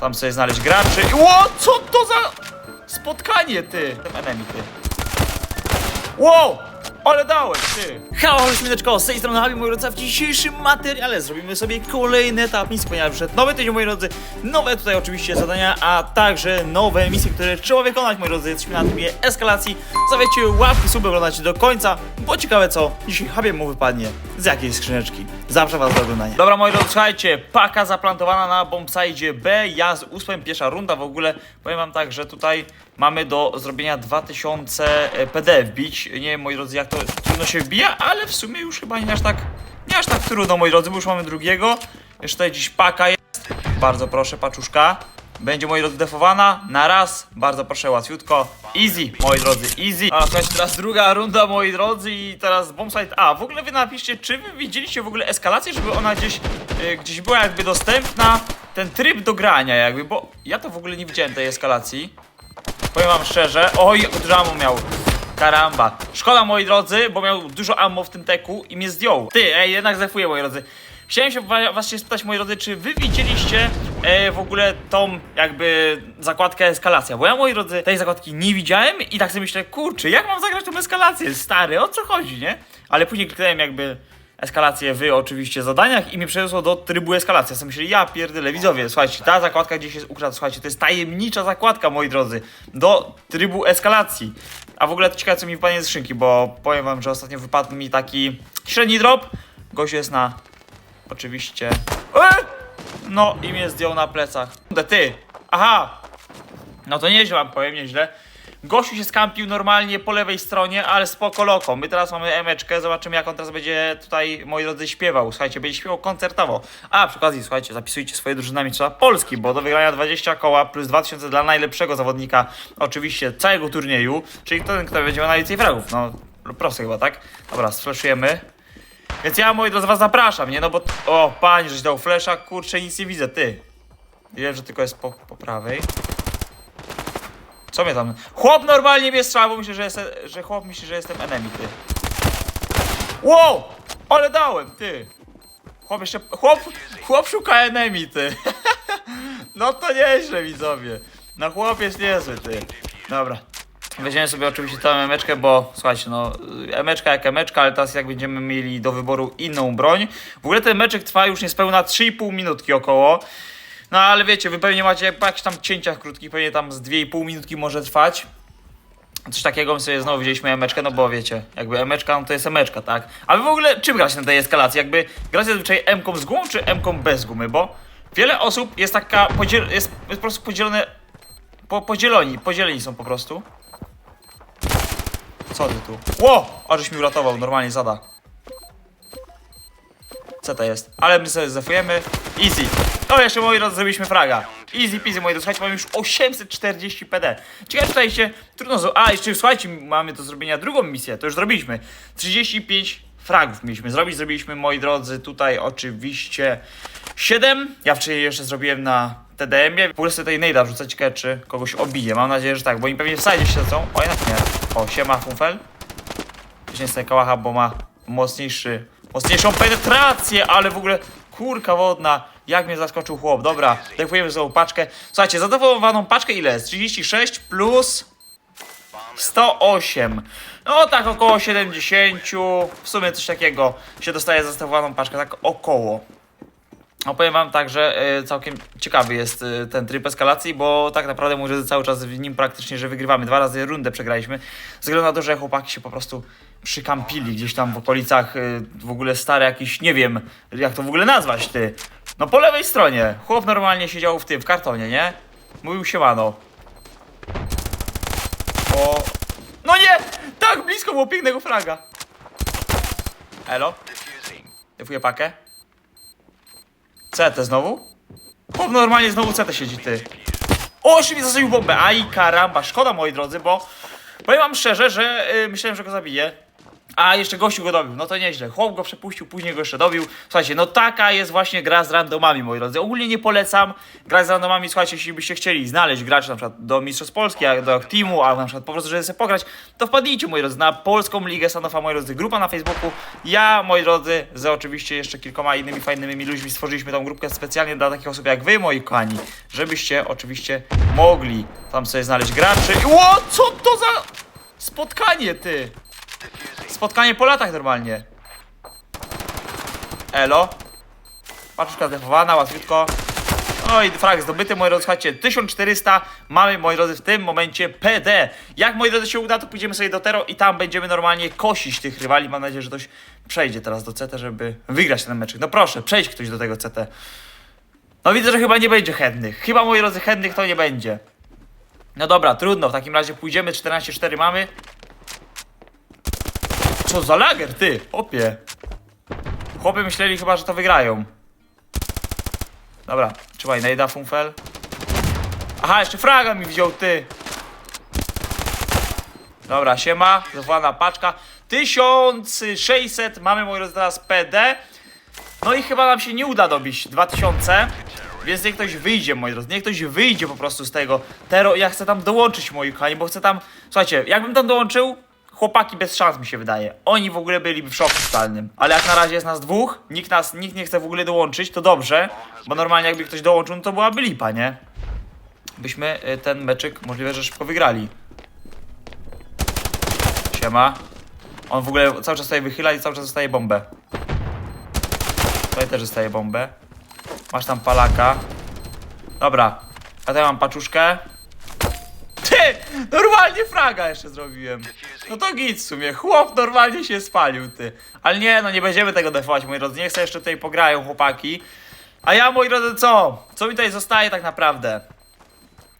tam sobie znaleźć graczy. Ło, co to za spotkanie, ty? Enemy, ty. Wow! Ale dałem, ty! Halo, śmineczko, z tej strony Habi, moi drodzy, w dzisiejszym materiale zrobimy sobie kolejny etap misji, ponieważ przed nowy tydzień, moi drodzy, nowe tutaj oczywiście zadania, a także nowe misje, które trzeba wykonać, moi drodzy, jesteśmy na trybie eskalacji. Zostawiajcie łapki, suby, oglądajcie do końca, bo ciekawe co dzisiaj Habie mu wypadnie z jakiej skrzyneczki. Zapraszam was do oglądania. Dobra, moi drodzy, słuchajcie, paka zaplantowana na bombsite B, ja z ósmem, pierwsza runda w ogóle, powiem wam tak, że tutaj mamy do zrobienia 2000 PD wbić. Nie wiem, moi drodzy, jak to trudno się wbija, ale w sumie już chyba nie aż tak, nie aż tak trudno, moi drodzy, bo już mamy drugiego. Jeszcze tutaj dziś paka jest. Bardzo proszę, paczuszka. Będzie, moi drodzy, defowana na raz. Bardzo proszę, łatwiutko. Easy, moi drodzy, easy. A słuchajcie, teraz druga runda, moi drodzy, i teraz bombsite A. W ogóle wy napiszcie, czy wy widzieliście w ogóle eskalację, żeby ona gdzieś, y, gdzieś była jakby dostępna, ten tryb do grania jakby, bo ja to w ogóle nie widziałem tej eskalacji. Powiem wam szczerze, oj, dużo miał. Karamba. Szkoda, moi drodzy, bo miał dużo ammo w tym teku i mnie zdjął. Ty, ej, jednak zefuję, moi drodzy. Chciałem się wa- was się spytać, moi drodzy, czy wy widzieliście e, w ogóle tą jakby zakładkę eskalacja? Bo ja, moi drodzy, tej zakładki nie widziałem i tak sobie myślę, kurczę, jak mam zagrać tą eskalację? Stary, o co chodzi, nie? Ale później kliknąłem jakby eskalację w oczywiście zadaniach i mnie przeniosło do trybu eskalacji. Ja sobie myślę, ja pierdolę, widzowie, słuchajcie, ta zakładka gdzieś jest ukradł, słuchajcie, to jest tajemnicza zakładka, moi drodzy, do trybu eskalacji. A w ogóle to ciekawe, co mi wypadnie z skrzynki, bo powiem wam, że ostatnio wypadł mi taki średni drop. Gość jest na, oczywiście, e! no i mnie zdjął na plecach. Kurde, Ty, aha, no to nieźle wam powiem, nieźle. Gościu się skampił normalnie po lewej stronie, ale spoko loko. My teraz mamy emeczkę, zobaczymy jak on teraz będzie tutaj, moi drodzy, śpiewał. Słuchajcie, będzie śpiewał koncertowo. A, przy okazji, słuchajcie, zapisujcie swoje drużynami trzeba Polski, bo do wygrania 20 koła plus 2000 dla najlepszego zawodnika, oczywiście całego turnieju, czyli ten, kto będzie miał najwięcej fragów. No, proste chyba, tak? Dobra, sfleszujemy. Więc ja, moi drodzy, was zapraszam, nie? No bo, o, panie, żeś dał flesza, kurczę, nic nie widzę, ty. Wiem, że tylko jest po, po prawej. Co mnie tam? Chłop normalnie mnie strzela, bo myślę, że, jest, że chłop myśli, że jestem enemy, ty. Wow! Ale dałem, ty. Chłop jeszcze... Chłop, chłop szuka enemy, ty. no to nieźle, widzowie. No chłop jest niezły, ty. Dobra. Weźmiemy sobie oczywiście tę emeczkę, bo słuchajcie, no emeczka jak emeczka, ale teraz jak będziemy mieli do wyboru inną broń. W ogóle ten meczek trwa już niespełna 3,5 minutki około. No ale wiecie, wy pewnie macie po jakichś tam cięciach krótkich, pewnie tam z 2,5 minutki może trwać. Coś takiego my sobie znowu wzięliśmy emeczkę, no bo wiecie, jakby emeczka no to jest emeczka, tak? A wy w ogóle czym gracie na tej eskalacji? Jakby gracie zazwyczaj M-ką z gumą czy M-ką bez gumy? Bo wiele osób jest taka, podziel jest, jest po prostu podzielone, po, podzieloni, podzieleni są po prostu. Co ty tu? Ło! Ażeś mi uratował, normalnie zada. Co to jest? Ale my sobie zafujemy. Easy. No jeszcze moi drodzy zrobiliśmy fraga. Easy peasy moi drodzy. Słuchajcie, mamy już 840 PD. Ciekawe tutaj się trudno z... A jeszcze słuchajcie, mamy do zrobienia drugą misję. To już zrobiliśmy. 35 fragów mieliśmy zrobić. Zrobiliśmy moi drodzy tutaj oczywiście 7. Ja wcześniej jeszcze zrobiłem na TDM-ie. Ogóle sobie tutaj wrzucać ciekawe czy kogoś obije. Mam nadzieję, że tak, bo oni pewnie w sajdzie siedzą. O jednak nie. O, siema Funfel. Wcześniej sobie kałacha, bo ma mocniejszy, mocniejszą penetrację, ale w ogóle kurka wodna, jak mnie zaskoczył chłop. Dobra, defujemy znowu paczkę. Słuchajcie, zadefowaną paczkę ile jest? 36 plus 108. No tak około 70, w sumie coś takiego się dostaje za zdefowaną paczkę, tak około. No powiem wam tak, że e, całkiem ciekawy jest e, ten tryb eskalacji, bo tak naprawdę mówię, cały czas w nim praktycznie, że wygrywamy. Dwa razy rundę przegraliśmy, ze to, że chłopaki się po prostu przykampili gdzieś tam w okolicach, e, w ogóle stare jakiś, nie wiem, jak to w ogóle nazwać, ty. No po lewej stronie, chłop normalnie siedział w tym, w kartonie, nie? Mówił siemano. O... No nie! Tak blisko było pięknego fraga. Elo? Defuję pakę. CT znowu? Chłop normalnie znowu CT siedzi, ty. O, jeszcze mi zasadził bombę. Aj, karamba, szkoda, moi drodzy, bo powiem wam szczerze, że y, myślałem, że go zabiję. A, jeszcze gościu go dobił, no to nieźle. Chłop go przepuścił, później go jeszcze dobił. Słuchajcie, no taka jest właśnie gra z randomami, moi drodzy. Ogólnie nie polecam grać z randomami, słuchajcie, jeśli byście chcieli znaleźć graczy na przykład do Mistrzostw Polski, a do teamu, a na przykład po prostu, żeby sobie pograć, to wpadnijcie, moi drodzy, na Polską Ligę Sanofa, moi drodzy, grupa na Facebooku. Ja, moi drodzy, z oczywiście jeszcze kilkoma innymi fajnymi ludźmi stworzyliśmy tą grupkę specjalnie dla takich osób jak wy, moi kochani, żebyście oczywiście mogli tam sobie znaleźć graczy. Ło, co to za spotkanie, ty? Spotkanie po latach normalnie. Elo. Paczuszka zdefowana, łatwiutko. No i frag zdobyty, moi drodzy, słuchajcie, 1400 mamy, moi drodzy, w tym momencie PD. Jak, moi drodzy, się uda, to pójdziemy sobie do Tero i tam będziemy normalnie kosić tych rywali. Mam nadzieję, że ktoś przejdzie teraz do CT, żeby wygrać ten meczek. No proszę, przejdź ktoś do tego CT. No widzę, że chyba nie będzie chętnych. Chyba, moi drodzy, chętnych to nie będzie. No dobra, trudno, w takim razie pójdziemy, 14-4 mamy. Co za lager, ty, chłopie. Chłopy myśleli chyba, że to wygrają. Dobra, trzymaj, najda funfel. Aha, jeszcze fraga mi wziął, ty. Dobra, siema, zwana paczka. 1600, mamy moi drodzy teraz PD. No i chyba nam się nie uda dobić 2000. Więc niech ktoś wyjdzie, moi drodzy. Niech ktoś wyjdzie po prostu z tego. Tero, ja chcę tam dołączyć, moi kochani, bo chcę tam. Słuchajcie, jakbym tam dołączył, chłopaki bez szans mi się wydaje. Oni w ogóle byliby w szoku totalnym. Ale jak na razie jest nas dwóch, nikt nas, nikt nie chce w ogóle dołączyć, to dobrze. Bo normalnie jakby ktoś dołączył, no to byłaby lipa, nie? Byśmy y, ten meczyk możliwe, że szybko wygrali. Siema. On w ogóle cały czas tutaj wychyla i cały czas dostaje bombę. Tutaj też dostaje bombę. Masz tam palaka. Dobra. A tutaj mam paczuszkę. Ty! Normalnie fraga jeszcze zrobiłem. No to git w sumie. Chłop normalnie się spalił, ty. Ale nie, no nie będziemy tego defować, moi drodzy. Niech sobie jeszcze tutaj pograją chłopaki. A ja, moi drodzy, co? Co mi tutaj zostaje tak naprawdę?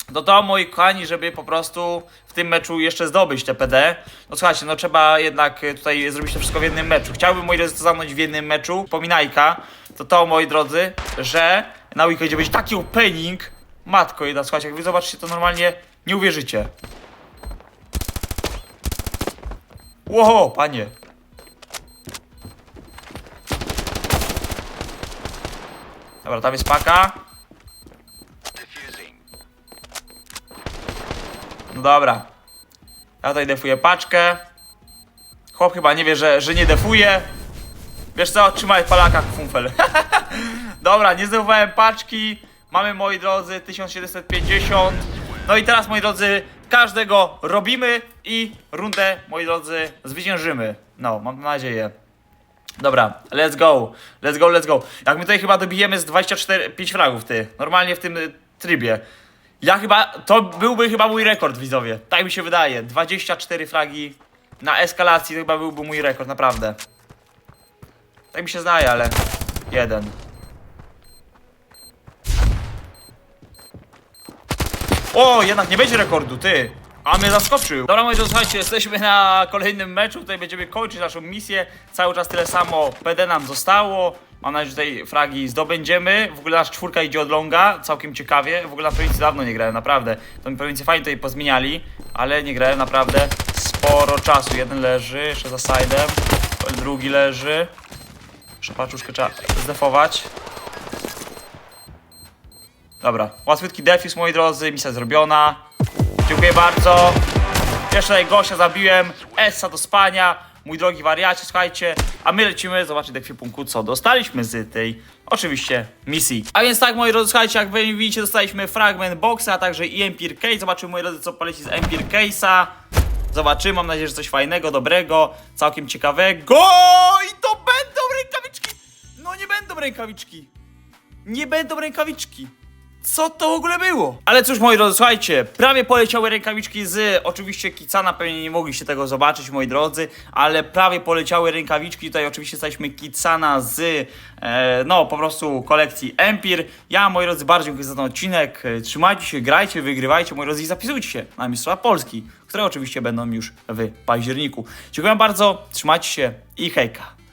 do to, moi kochani, żeby po prostu w tym meczu jeszcze zdobyć te PD. No słuchajcie, no trzeba jednak y, tutaj zrobić to wszystko w jednym meczu. Chciałbym, moi drodzy, to zamknąć w jednym meczu. Pominajka, to to, moi drodzy, że na weekendzie będzie taki opening. Matko jedna, słuchajcie, jak wy zobaczycie, to normalnie nie uwierzycie. Ło, panie. Dobra, tam jest paka. No dobra. Ja tutaj defuję paczkę. Chłop chyba nie wie, że, że nie defuje. Wiesz co? Trzymaj palaka, funfel. dobra, nie zdefowałem paczki. Mamy, moi drodzy, 1750. No i teraz, moi drodzy, każdego robimy i rundę, moi drodzy, zwyciężymy. No, mam nadzieję. Dobra, let's go, let's go, let's go. Jak my tutaj chyba dobijemy z 24, 5 fragów, ty. Normalnie w tym y, trybie. Ja chyba, to byłby chyba mój rekord, widzowie. Tak mi się wydaje. 24 fragi na eskalacji to chyba byłby mój rekord, naprawdę. Tak mi się zdaje, ale jeden. O, jednak nie będzie rekordu, ty. A mnie zaskoczył. Dobra, moi drodzy, słuchajcie, jesteśmy na kolejnym meczu. Tutaj będziemy kończyć naszą misję. Cały czas tyle samo PD nam zostało. Mam nadzieję, że tutaj fragi zdobędziemy. W ogóle nasz czwórka idzie od longa, całkiem ciekawie. W ogóle na prowincji dawno nie grałem, naprawdę. To mi prowincję fajnie tutaj pozmieniali, ale nie grałem naprawdę sporo czasu. Jeden leży, jeszcze za side'em. Drugi leży. Jeszcze paczuszkę trzeba zdefować. Dobra, łatwiutki defuse, moi drodzy, misja zrobiona. Dziękuję bardzo. Jeszcze tutaj gościa zabiłem, Essa do spania, mój drogi wariacie, słuchajcie, a my lecimy zobaczyć do ekwipunku, co dostaliśmy z tej, oczywiście, misji. A więc tak, moi drodzy, słuchajcie, jak wy widzicie, dostaliśmy fragment boxa, a także i Empire Case. Zobaczymy, moi drodzy, co poleci z Empire Case'a. Zobaczymy, mam nadzieję, że coś fajnego, dobrego, całkiem ciekawego. I to będą rękawiczki! No nie będą rękawiczki. Nie będą rękawiczki. Co to w ogóle było? Ale cóż, moi drodzy, słuchajcie, prawie poleciały rękawiczki z oczywiście Kicana, pewnie nie mogliście tego zobaczyć, moi drodzy, ale prawie poleciały rękawiczki, tutaj oczywiście staliśmy Kicana z, e, no, po prostu kolekcji Empire. Ja, moi drodzy, bardzo dziękuję za ten odcinek, E, trzymajcie się, grajcie, wygrywajcie, moi drodzy, i zapisujcie się na Mistrzostwa Polski, które oczywiście będą już w październiku. Dziękuję bardzo, trzymajcie się i hejka.